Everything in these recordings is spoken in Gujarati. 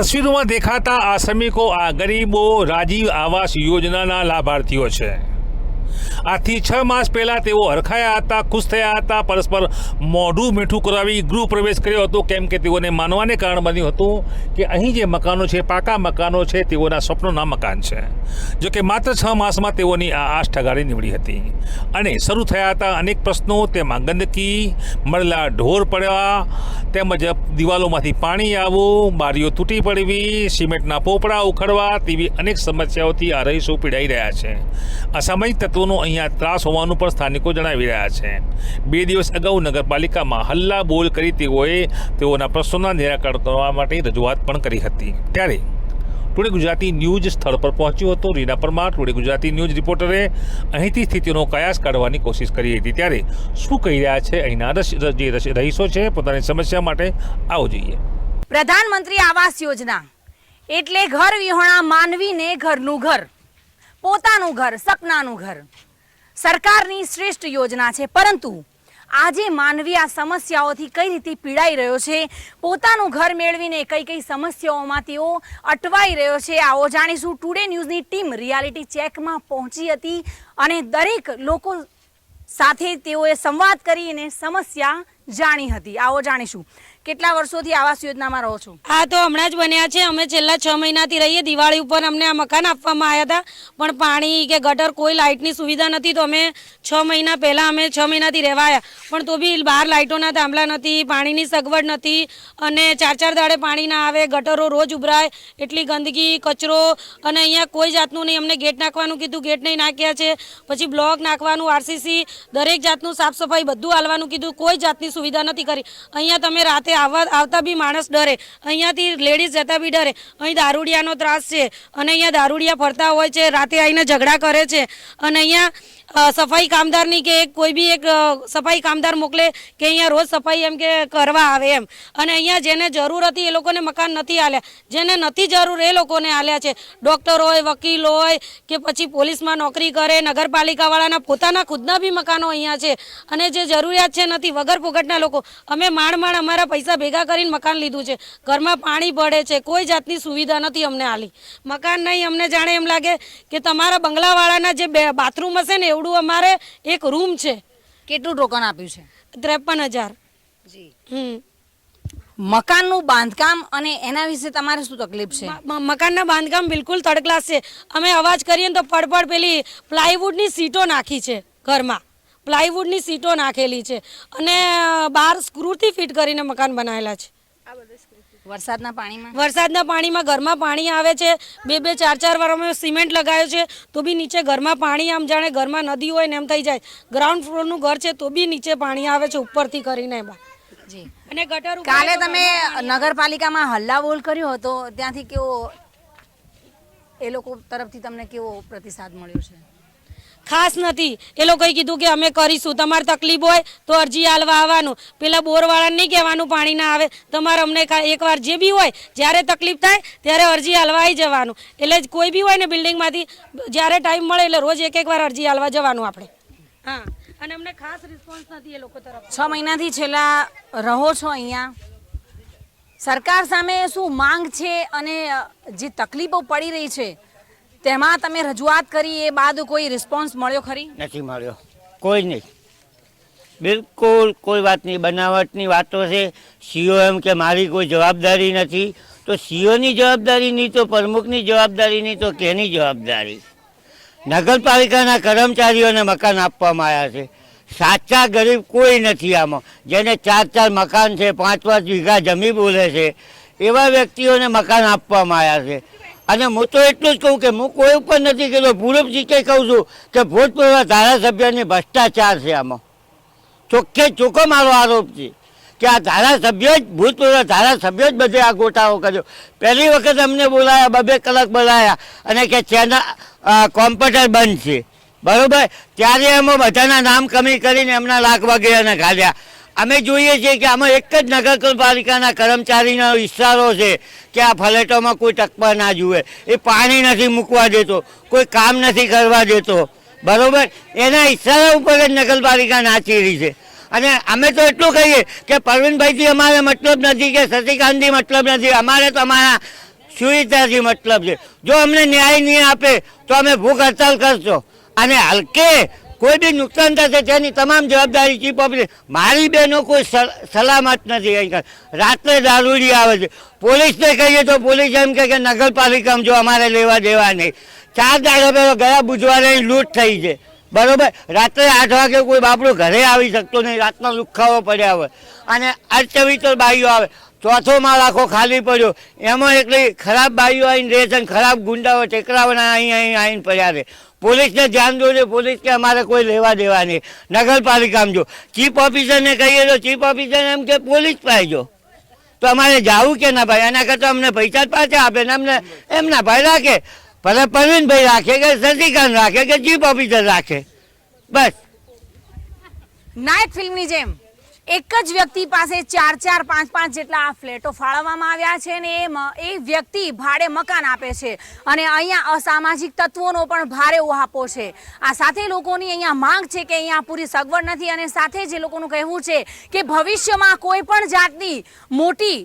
તસવીરોમાં દેખાતા આ શ્રમિકો આ ગરીબો રાજીવ આવાસ યોજનાના લાભાર્થીઓ છે. આથી છ માસ પહેલાં તેઓ હરખાયા હતા, ખુશ થયા હતા, પરસ્પર મોઢું મીઠું કરાવી ગૃહ પ્રવેશ કર્યો હતો. કેમ કે તેઓને માનવાને કારણ બન્યું હતું કે અહીં જે મકાનો છે, પાકા મકાનો છે, તેઓના સ્વપ્નોના મકાન છે. જો કે માત્ર છ માસમાં તેઓની આ આશ ઠગાડી નીવડી હતી. અને શરૂ થયા હતા અનેક પ્રશ્નો, તેમાં ગંદકી, મળેલા ઢોર પડવા તેમજ દિવાલોમાંથી પાણી આવવું, બારીઓ તૂટી પડવી, સિમેન્ટના પોપડા ઉખડવા, તેવી અનેક સમસ્યાઓથી આ રહીશો પીડાઈ રહ્યા છે. અસામાજિક તત્વોનો અહીંયા ત્રાસ હોવાનું પણ સ્થાનિકો જણાવી રહ્યા છે. બે દિવસ અગાઉ નગરપાલિકામાં હલ્લા બોલ કરી તેઓએ તેઓના પ્રશ્નોના નિરાકરણ કરવા માટે રજૂઆત પણ કરી હતી. ત્યારે ટુડે ગુજરાતી ન્યૂઝ સ્થળ પર પહોંચ્યું હતું. રીના પરમાર, ટુડે ગુજરાતી ન્યૂઝ રિપોર્ટરે અહીંથી સ્થિતિનો કયાસ કાઢવાની કોશિશ કરી હતી. ત્યારે શું કહી રહ્યા છે? અહીંના જે રહીશો છે, પોતાની સમસ્યા માટે આવો જોઈએ. પ્રધાનમંત્રી આવાસ યોજના. એટલે ઘર વિહોણા માનવીને ઘરનું ઘર. પોતાનું ઘર, સપનાનું ઘર. સરકારની શ્રેષ્ઠ યોજના છે. પરંતુ આજે માનવી આ સમસ્યાઓથી કઈ રીતે પીડાઈ રહ્યો છે? પોતાનું ઘર મેળવીને કઈ કઈ સમસ્યાઓમાં તેઓ અટવાઈ રહ્યો છે? આવો જાણીશું. ટુડે ન્યૂઝની ટીમ રિયાલિટી ચેકમાં પહોંચી હતી અને દરેક લોકો સાથે તેઓએ સંવાદ કરીને સમસ્યા જાણી હતી. આવો જાણીશું. કેટલા વર્ષોથી આવાસ યોજનામાં રહો છો? આ તો હમણાં જ બન્યા છે. અમે છેલ્લા છ મહિનાથી રહીએ. દિવાળી ઉપર અમને આ મકાન આપવામાં આવ્યા હતા. પણ પાણી કે ગટર કોઈ લાઇટની સુવિધા નથી, તો અમે છ મહિના પહેલાં અમે છ મહિનાથી રહેવા આવ્યા પણ તો બી બહાર લાઇટોના થાંભલા નથી, પાણીની સગવડ નથી, અને ચાર ચાર દાડે પાણી ના આવે, ગટરો રોજ ઉભરાય, એટલી ગંદકી, કચરો, અને અહીંયા કોઈ જાતનું નહીં. અમને ગેટ નાખવાનું કીધું, ગેટ નહીં નાખ્યા છે. પછી બ્લોક નાખવાનું, આરસીસી, દરેક જાતનું સાફ સફાઈ બધું હાલવાનું કીધું. કોઈ જાતની સુવિધા નથી કરી. અહીંયા તમે રાતે આવવા આવતા બી માણસ ડરે. અહીંયાથી લેડીઝ જતા બી ડરે. અહીં દારૂડિયાનો ત્રાસ છે. અને અહીંયા દારૂડિયા ફરતા હોય છે, રાતે આવીને ઝઘડા કરે છે. અને અહીંયા સફાઈ કામદારની કે કોઈ બી એક સફાઈ કામદાર મોકલે કે અહીંયા રોજ સફાઈ એમ કે કરવા આવે એમ. અને અહીંયા જેને જરૂર હતી એ લોકોને મકાન નથી આલ્યા. જેને નથી જરૂર એ લોકોને આલ્યા છે. ડૉક્ટર હોય, વકીલ હોય કે પછી પોલીસમાં નોકરી કરે, નગરપાલિકાવાળાના પોતાના ખુદના બી મકાનો અહીંયા છે. અને જે જરૂરિયાત છે નથી, વગર ફોગટના લોકો. અમે માણ માણ અમારા પૈસા ભેગા કરીને મકાન લીધું છે. ઘરમાં પાણી પડે છે. કોઈ જાતની સુવિધા નથી અમને આલી. મકાન નહીં અમને જાણે એમ લાગે કે તમારા બંગલાવાળાના જે બાથરૂમ હશે ને એવડું અમારે એક રૂમ છે. કેટલું ટોકન આપ્યું છે? ત્રેપન હજાર. જી. હમ. મકાનનું બાંધકામ અને એના વિશે તમારે શું તકલીફ છે? મકાનના બાંધકામ બિલકુલ થર્ડ ક્લાસ છે. અમે અવાજ કરીએ ને તો પડપડ પેલી પ્લાયવુડની સીટો નાખી છે ઘરમાં. પ્લાયવુડની સીટો નાખેલી છે. અને બાર બહાર સ્ક્રૂથી ફિટ કરીને મકાન બનાવેલા છે. વરસાદના પાણીમાં? વરસાદના પાણીમાં ઘરમાં પાણી આવે છે. બે બે ચાર ચાર વાર અમે સિમેન્ટ લગાવ્યો છે. તો બી નીચે ઘરમાં પાણી આમ જાણે ઘરમાં નદી હોય ને એમ થઈ જાય. ગ્રાઉન્ડ ફ્લોરનું ઘર છે તો બી નીચે પાણી આવે છે ઉપરથી કરીને એમાં. જી. અને ગટર કાલે તમે નગરપાલિકામાં હલ્લાબોલ કર્યો હતો. ત્યાંથી કેવો એ લોકો તરફથી તમને કેવો પ્રતિસાદ મળ્યો છે? ખાસ નથી. એ લોકોએ કીધું કે અમે કરીશું. તમારે તકલીફ હોય તો અરજી હાલવા આવવાનું. પેલા બોરવાળાને નહીં કહેવાનું પાણી ના આવે. તમારે અમને એકવાર જે બી હોય જ્યારે તકલીફ થાય ત્યારે અરજી આવી જવાનું. એટલે જ કોઈ બી હોય ને બિલ્ડિંગમાંથી જ્યારે ટાઈમ મળે એટલે રોજ એક એક વાર અરજી હાલવા જવાનું આપણે. હા. અને અમને ખાસ રિસ્પોન્સ નથી એ લોકો તરફ. છ મહિનાથી છેલ્લા રહો છો અહીંયા. સરકાર સામે શું માંગ છે અને જે તકલીફો પડી રહી છે તેમાં તમે રજૂઆત કરી, એ બાદ કોઈ રિસ્પોન્સ મળ્યો ખરી? નથી મળ્યો. કોઈ નહીં. બિલકુલ કોઈ વાતની, બનાવટની વાતો છે. સીઓ એમ કે મારી કોઈ જવાબદારી નથી. તો સીઓની જવાબદારી નહીં, તો પ્રમુખની જવાબદારી નહીં, તો કેની જવાબદારી? નગરપાલિકાના કર્મચારીઓને મકાન આપવામાં આવ્યા છે. સાચા ગરીબ કોઈ નથી આમાં. જેને ચાર ચાર મકાન છે, પાંચ પાંચ વીઘા જમી બોલે છે, એવા વ્યક્તિઓને મકાન આપવામાં આવ્યા છે. અને હું તો એટલું જ કહું કે હું કોઈ ઉપર નથી કહેતો પૂરબજી કે કહું છું કે ભૂતપૂર્વ ધારાસભ્યની ભ્રષ્ટાચાર છે આમાં. ચોખ્ખે ચોખ્ખો મારો આરોપ છે કે આ ધારાસભ્ય જ ભૂતપૂર્વ ધારાસભ્ય જ બધે આ ગોટાળો કર્યો. પહેલી વખત અમને બોલાયા, બબે કલાક બોલાયા અને કે ચેનલ કોમ્પ્યુટર બંધ છે. બરાબર? ત્યારે એમાં બધાના નામ કમી કરીને એમના લાખ વગેરેને ઘાલ્યા અમે જોઈએ છીએ કે આમાં એક જ નગરપાલિકાના કર્મચારીનો ઇશારો છે કે આ ફલેટોમાં કોઈ ટકવા ના જુએ. એ પાણી નથી મૂકવા દેતો, કોઈ કામ નથી કરવા દેતો. બરોબર? એના ઇશારા ઉપર જ નગરપાલિકા નાચી રહી છે. અને અમે તો એટલું કહીએ કે પરવીનભાઈથી અમારે મતલબ નથી કે શશિકાંતથી મતલબ નથી. અમારે તો અમારા સુવિધાથી મતલબ છે. જો અમને ન્યાય નહીં આપે, તો અમે ભૂખ હડતાલ કરશો. અને હલકે કોઈ બી નુકસાન થશે તેની તમામ જવાબદારી ચીફ ઓફિસર મારી બહેનો કોઈ સલામત નથી અહીં રાત્રે દારૂડી આવે છે. પોલીસને કહીએ તો પોલીસ એમ કહે કે નગરપાલિકામાં જો અમારે લેવા દેવા નહીં. ચાર દાડા પહેલાં ગયા બુધવારે લૂંટ થઈ છે. બરોબર? રાત્રે આઠ વાગે કોઈ બાપડો ઘરે આવી શકતો નહીં. રાતના લુખાવો પડ્યા હોય. અને અર્ચવિતર બાઈઓ આવે. ચોથો માળ આખો ખાલી પડ્યો. એમાં એટલી ખરાબ બાઈઓ આવીને રહે છે ખરાબ ગુંડાઓ ટેકરાઓના અહીં અહીં આવીને પડ્યા છે. પોલીસને ધ્યાન છે પોલીસ કે અમારે કોઈ લેવા દેવા નહીં. નગરપાલિકામાં જો ચીફ ઓફિસરને કહીએ તો ચીફ ઓફિસર એમ કે પોલીસ પાસે જો. તો અમારે જાવું કે ના ભાઈ? એના કરતાં અમને પૈસા જ પાછા આપે ને અમને એમના ભાઈ રાખે. ભલે પ્રવીણભાઈ રાખે કે શશિકાંત રાખે કે ચીફ ઓફિસર રાખે. બસ. નાયક ફિલ્મની જેમ. એક જ વ્યક્તિ પાસે ચાર ચાર પાંચ પાંચ જેટલા આ ફ્લેટો ફાળવવામાં આવ્યા છે ને એ એ વ્યક્તિ ભાડે મકાન આપે છે. અને અહીંયા અસામાજિક તત્વોનો પણ ભારે ઉહાપો છે. આ સાથે લોકોની અહીંયા માંગ છે કે અહીંયા પૂરી સગવડ નથી અને સાથે જે લોકોનું કહેવું છે કે ભવિષ્યમાં કોઈ પણ જાતની મોટી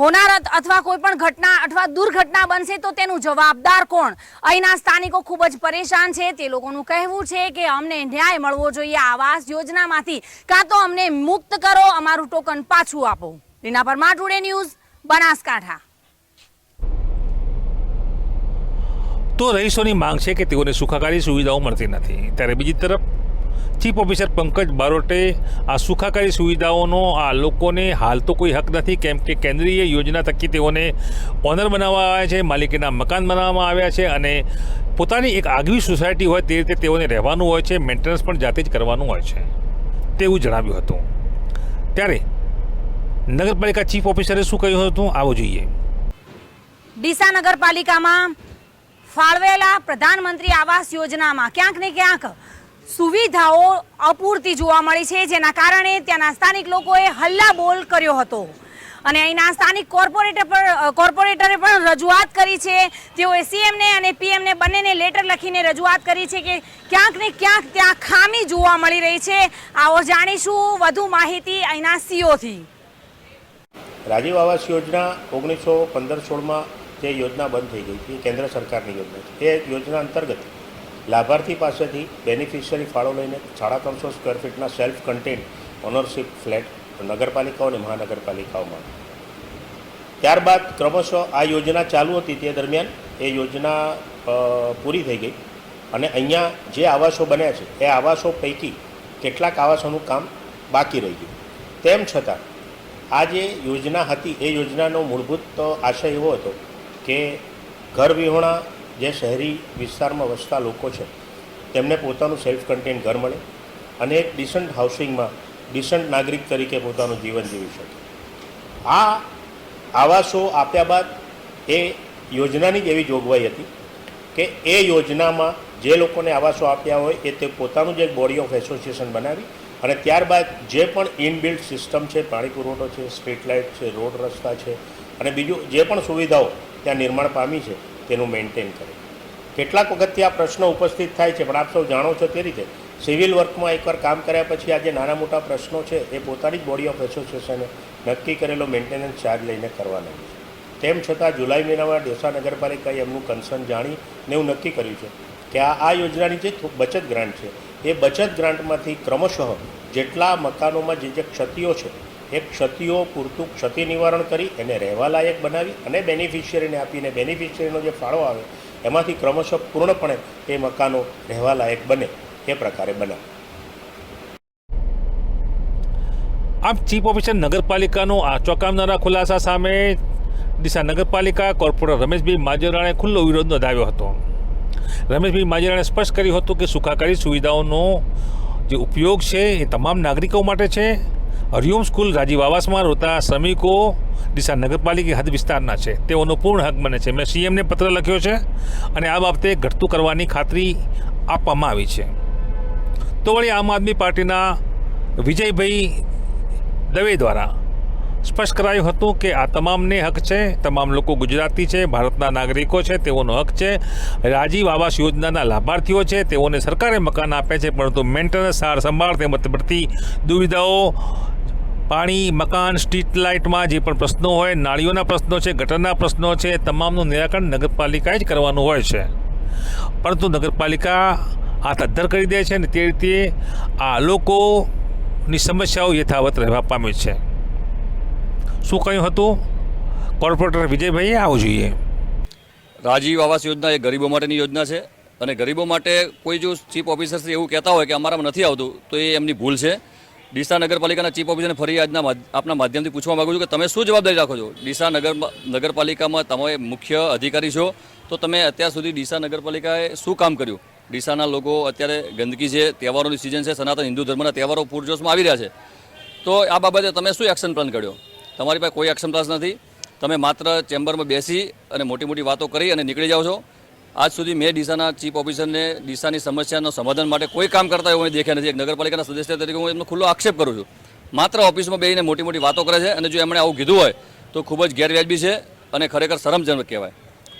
હોનારત અથવા કોઈ પણ ઘટના અથવા દુર્ઘટના બનશે તો તેનું જવાબદાર કોણ? અહીંના સ્થાનિકો ખૂબ જ પરેશાન છે. તે લોકોનું કહેવું છે કે અમને ન્યાય મળવો જોઈએ આવાસ યોજનામાંથી. કાં તો અમને મુક્ત કરો, અમારું ટોકન પાછું આપો. Reena Parmar today news, Banaskantha. તો રહીશોની માંગ છે કે તેઓને સુખાકારી સુવિધાઓ મળતી નથી. ત્યારે બીજી તરફ ચીફ ઓફિસર પંકજ બારોટે આ સુખાકારી સુવિધાઓનો આ લોકોને હાલ તો કોઈ હક નથી, કેમ કે કેન્દ્રીય યોજના થકી તેઓને ઓનર બનાવવામાં આવ્યા છે, માલિકીના મકાન બનાવવામાં આવ્યા છે અને પોતાની એક આગવી સોસાયટી હોય તે રીતે તેઓને રહેવાનું હોય છે, મેન્ટેનન્સ પણ જાતે જ કરવાનું હોય છે, તેવું જણાવ્યું હતું. ત્યારે નગરપાલિકા ચીફ ઓફિસરે શું કહ્યું હતું? આવો જોઈએ. ડીસા નગરપાલિકામાં ફાળવેલા પ્રધાનમંત્રી આવાસ યોજનામાં ક્યાંક ને ક્યાંક સુવિધાઓ અપૂરતી જોવા મળી છે, જેના કારણે ત્યાંના સ્થાનિક લોકોએ હલ્લાબોલ કર્યો હતો. અને અહીંના સ્થાનિક કોર્પોરેટર પર કોર્પોરેટરે પણ રજૂઆત કરી છે. તેઓએ સીએમને અને પીએમને બંનેને લેટર લખીને રજૂઆત કરી છે કે ક્યાંક ને ક્યાંક ત્યાં ખામી જોવા મળી રહી છે. આવો જાણીશું વધુ માહિતી અહીંના સીઓથી રાજીવ આવાસ યોજના ઓગણીસો પંદર સોળમાં જે યોજના બંધ થઈ ગઈ હતી કેન્દ્ર સરકારની યોજના એ યોજના અંતર્ગત લાભાર્થી પાસેથી બેનિફિશિયરી ફાળો લઈને સાડા ત્રણસો સ્ક્વેર ફીટના સેલ્ફ કન્ટેન્ટ ઓનરશિપ ફ્લેટ નગરપાલિકાઓ અને મહાનગરપાલિકાઓમાં. ત્યારબાદ ક્રમશઃ આ યોજના ચાલુ હતી તે દરમિયાન એ યોજના પૂરી થઈ ગઈ અને અહીંયા જે આવાસો બન્યા છે, એ આવાસો પૈકી કેટલાક આવાસોનું કામ બાકી રહી ગયું. તેમ છતાં, આ જે યોજના હતી, એ યોજનાનો મૂળભૂત આશય એવો હતો કે ઘર વિહોણા જે શહેરી વિસ્તારમાં વસતા લોકો છે, તેમને પોતાનું સેલ્ફ કન્ટેન ઘર મળે અને એક ડિસન્ટ હાઉસિંગમાં ડિસન્ટ નાગરિક તરીકે પોતાનું જીવન જીવી શકે. આ આવાસો આપ્યા બાદ એ યોજનાની જ એવી જોગવાઈ હતી કે એ યોજનામાં જે લોકોને આવાસો આપ્યા હોય એ તે પોતાનું જ એક બોડી ઓફ એસોસિએશન બનાવી અને ત્યારબાદ જે પણ ઇનબિલ્ટ સિસ્ટમ છે, પાણી પુરવઠો છે સ્ટ્રીટ લાઇટ છે, રોડ રસ્તા છે અને બીજું જે પણ સુવિધાઓ ત્યાં નિર્માણ પામી છે તેનું મેન્ટેન કરે. કેટલાક વખતથી આ પ્રશ્નો ઉપસ્થિત થાય છે, પણ આપ સૌ જાણો છો તે રીતે. સિવિલ વર્કમાં એકવાર કામ કર્યા પછી આ જે નાના મોટા પ્રશ્નો છે, એ પોતાની જ બોડી ઓફ એસોસિએશને નક્કી કરેલો મેન્ટેનન્સ ચાર્જ લઈને કરવાના છે. તેમ છતાં જુલાઈ મહિનામાં ડોસા નગરપાલિકાએ એમનું કન્સર્ન જાણીને એવું નક્કી કર્યું છે કે આ આ યોજનાની જે બચત ગ્રાન્ટ છે, એ બચત ગ્રાન્ટમાંથી ક્રમશઃ જેટલા મકાનોમાં જે જે ક્ષતિઓ છે એ ક્ષતિઓ પૂરતું ક્ષતિ નિવારણ કરી એને રહેવા લાયક બનાવી અને બેનિફિશિયરીને આપીને બેનિફિશિયરીનો જે ફાળો આવે એમાંથી ક્રમશઃ પૂર્ણપણે એ મકાનો રહેવા લાયક બને એ પ્રકારે બનાવે. આમ ચીફ ઓફિસર નગરપાલિકાનો આ ચોંકાવનારા ખુલાસા સામે ડીસા નગરપાલિકા કોર્પોરેટર રમેશભાઈ માજરાણે ખુલ્લો વિરોધ નોંધાવ્યો હતો. રમેશભાઈ માજરાણે સ્પષ્ટ કર્યું હતું કે સુખાકારી સુવિધાઓનો જે ઉપયોગ છે એ તમામ નાગરિકો માટે છે. હરિઓમ સ્કૂલ રાજીવ આવાસમાં રોતા શ્રમિકો ડીસા નગરપાલિકા હદ વિસ્તારના છે. તેઓનો પૂર્ણ હક બને છે. મેં સીએમને પત્ર લખ્યો છે અને આ બાબતે ઘટતું કરવાની ખાતરી આપવામાં આવી છે. તો વળી આમ આદમી પાર્ટીના વિજયભાઈ દવે દ્વારા સ્પષ્ટ કરાયું હતું કે આ તમામને હક છે, તમામ લોકો ગુજરાતી છે, ભારતના નાગરિકો છે, તેઓનો હક છે રાજીવ આવાસ યોજનાના લાભાર્થીઓ છે, તેઓને સરકારે મકાન આપે છે, પરંતુ મેન્ટેનન્સ સાર સંભાળ તેમજ પડતી દુવિધાઓ પાણી, મકાન સ્ટ્રીટ લાઇટમાં જે પણ પ્રશ્નો હોય, નાળીઓના પ્રશ્નો છે, ગટરના પ્રશ્નો છે, તમામનું નિરાકરણ નગરપાલિકાએ જ કરવાનું હોય છે. પરંતુ નગરપાલિકા આ તદ્દર કરી દે છે અને તે રીતે આ લોકોની સમસ્યાઓ યથાવત રહેવા પામે છે. શું કહ્યું હતું? કોર્પોરેટર વિજયભાઈએ આવું જોઈએ. રાજીવ આવાસ યોજના એ ગરીબો માટેની યોજના છે અને ગરીબો માટે કોઈ જો ચીફ ઓફિસર્સ એવું કહેતા હોય કે અમારામાં નથી આવતું, તો એ એમની ભૂલ છે. ડીસા નગરપાલિકાના ચીફ ઓફિસરને ફરી આજના આપના માધ્યમથી પૂછવા માગું છું કે તમે શું જવાબદારી રાખો છો? ડીસા નગર નગરપાલિકામાં તમે મુખ્ય અધિકારી છો. તો તમે અત્યાર સુધી ડીસા નગરપાલિકાએ શું કામ કર્યું? ડીસાના લોકો અત્યારે ગંદકી છે, તહેવારોની સિઝન છે, સનાતન હિન્દુ ધર્મના તહેવારો પૂરજોશમાં આવી રહ્યા છે. તો આ બાબતે તમે શું એક્શન પ્લાન કર્યો? તમારી પાસે કોઈ એક્શન પ્લાન નથી. તમે માત્ર ચેમ્બરમાં બેસી અને મોટી મોટી વાતો કરી અને નીકળી જાઓ છો. આજ સુધી મેં ડીસાના ચીફ ઓફિસરને ડીસાની સમસ્યાનો સમાધાન માટે કોઈ કામ કરતા એવું દેખ્યા નથી. એક નગરપાલિકાના સદસ્ય તરીકે હું એમનો ખુલ્લો આક્ષેપ કરું છું. માત્ર ઓફિસમાં બેસીને મોટી મોટી વાતો કરે છે અને જો એમણે આવું કીધું હોય તો ખૂબ જ ગેરવ્યાજબી છે અને ખરેખર શરમજનક કહેવાય.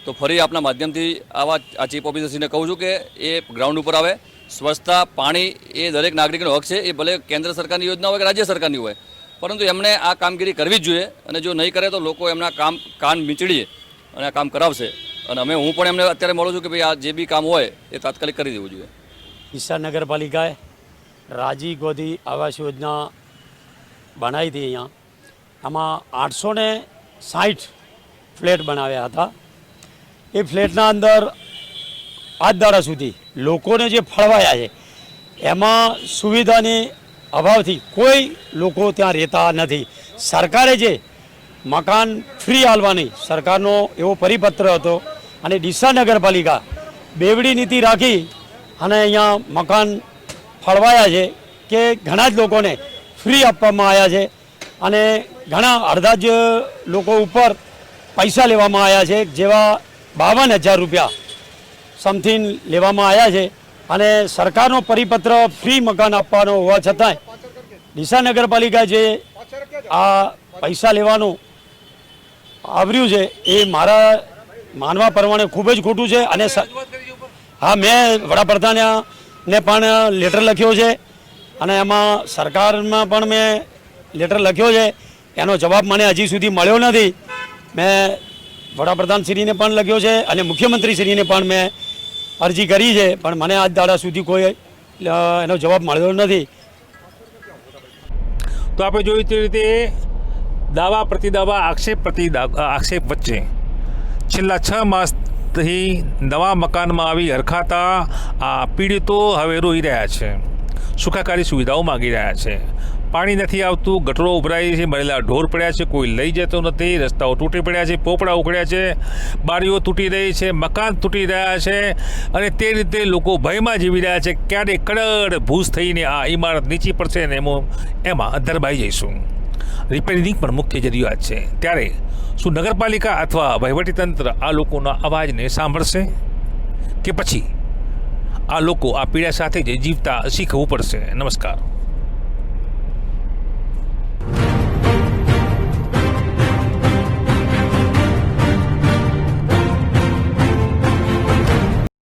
તો ફરી આપના માધ્યમથી આવા આ ચીફ ઓફિસરશ્રીને કહું છું કે એ ગ્રાઉન્ડ ઉપર આવે. સ્વચ્છતા, પાણી એ દરેક નાગરિકનો હક છે. એ ભલે કેન્દ્ર સરકારની યોજના હોય કે રાજ્ય સરકારની હોય. પરંતુ એમણે આ કામગીરી કરવી જ જોઈએ અને જો નહીં કરે તો લોકો એમના કામ કાન મીચડીએ અને આ કામ કરાવશે. અને અમે હું પણ એમને અત્યારે મળું છું કે ભાઈ આ જે બી કામ હોય એ તાત્કાલિક કરી દેવું જોઈએ. ઈસા નગરપાલિકાએ રાજીવ ગોધી આવાસ યોજના બનાવી હતી અહીંયા. આમાં આઠસો ને સાઠ ફ્લેટ બનાવ્યા હતા. એ ફ્લેટના અંદર આજ દાડા સુધી લોકોને જે ફળવાયા છે, એમાં સુવિધાની અભાવથી કોઈ લોકો ત્યાં રહેતા નથી. સરકારે જે મકાન ફ્રી હાલવાની સરકારનો એવો પરિપત્ર હતો અને ડીસા નગરપાલિકા બેવડી નીતિ રાખી અને અહીંયા મકાન ફળવાયા છે કે ઘણા જ લોકોને ફ્રી આપવામાં આવ્યા છે અને ઘણા અડધા જ લોકો ઉપર પૈસા લેવામાં આવ્યા છે, જેવા બાવન હજાર રૂપિયા સમથિંગ લેવામાં આવ્યા છે અને સરકારનો પરિપત્ર ફ્રી મકાન આપવાનો હોવા છતાંય ડીસા નગરપાલિકા જે આ પૈસા લેવાનું આવ્યું છે એ મારા માનવા પ્રમાણે ખૂબ જ ખોટું છે અને હા, મેં વડાપ્રધાનને પણ લેટર લખ્યો છે અને એમાં સરકારમાં પણ મેં લેટર લખ્યો છે. એનો જવાબ મને હજી સુધી મળ્યો નથી. મેં વડાપ્રધાનશ્રીને પણ લખ્યો છે અને મુખ્યમંત્રીશ્રીને પણ મેં અરજી કરી છે. પણ મને આજ દાડા સુધી કોઈ એનો જવાબ મળ્યો નથી. તો આપણે જોયું તે રીતે દાવા પ્રતિદાવા આક્ષેપ પ્રતિ આક્ષેપ વચ્ચે છેલ્લા છ માસથી નવા મકાનમાં આવી હરખાતા આ પીડિતો હવે રોઈ રહ્યા છે. સુખાકારી સુવિધાઓ માગી રહ્યા છે. પાણી નથી આવતું, ગટરો ઉભરાઈ છે, મળેલા ઢોર પડ્યા છે, કોઈ લઈ જતો નથી, રસ્તાઓ તૂટી પડ્યા છે પોપડા ઉખડ્યા છે, બારીઓ તૂટી રહી છે, મકાન તૂટી રહ્યા છે અને તે રીતે લોકો ભયમાં જીવી રહ્યા છે. ક્યારે કડડ ભૂસ થઈને આ ઇમારત નીચી પડશે ને એમાં એમાં દરબાઈ જઈશું. રિપેરિંગ પણ મુખ્ય જરૂરિયાત છે. ત્યારે શું નગરપાલિકા અથવા વહીવટીતંત્ર આ લોકોના અવાજને સાંભળશે? કે પછી આ લોકો આ પીડા સાથે જ જીવતા શીખવું પડશે? નમસ્કાર.